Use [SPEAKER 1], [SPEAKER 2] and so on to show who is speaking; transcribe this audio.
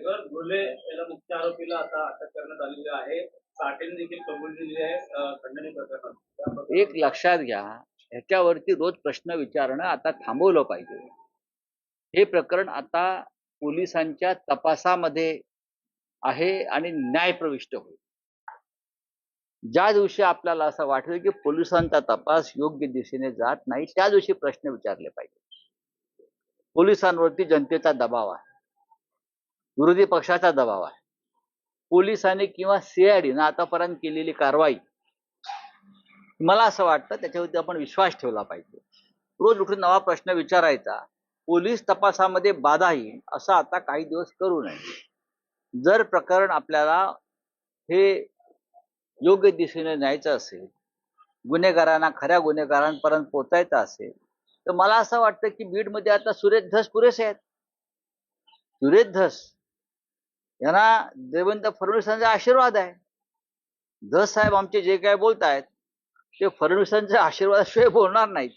[SPEAKER 1] Sir Ghule याला मुख्य आरोपीला आता अटक करण्यात आलेली आहे. साठेने देखील कबूल दिली आहे खंडणी प्रकरणात.
[SPEAKER 2] एक लक्षात घ्या ह्याच्यावरती रोज प्रश्न विचारणं आता थांबवलं पाहिजे. हे प्रकरण आता पोलिसांच्या तपासामध्ये आहे आणि न्याय प्रविष्ट होईल. ज्या दिवशी आपल्याला असं वाटेल की पोलिसांचा तपास योग्य दिशेने जात नाही त्या दिवशी प्रश्न विचारले पाहिजे. पोलिसांवरती जनतेचा दबाव आहे. विरोधी पक्षाचा दबाव आहे. पोलिसांनी किंवा सीआयडीनं आतापर्यंत केलेली कारवाई मला असं वाटतं त्याच्यावरती आपण विश्वास ठेवला पाहिजे. रोज उठून नवा प्रश्न विचारायचा पोलीस तपासामध्ये बाधा येईल असं आता काही दिवस करू नये. जर प्रकरण आपल्याला हे योग्य दिशेने न्यायचं असेल गुन्हेगारांना खऱ्या गुन्हेगारांपर्यंत पोचायचं असेल तर मला असं वाटतं की बीडमध्ये आता सुरेश धस पुरेसे आहेत. सुरेश धस यांना देवेंद्र फडणवीसांचा आशीर्वाद आहे. जस साहेब आमचे जे काय बोलतायत ते फडणवीसांच्या आशीर्वादाशिवाय बोलणार नाहीत.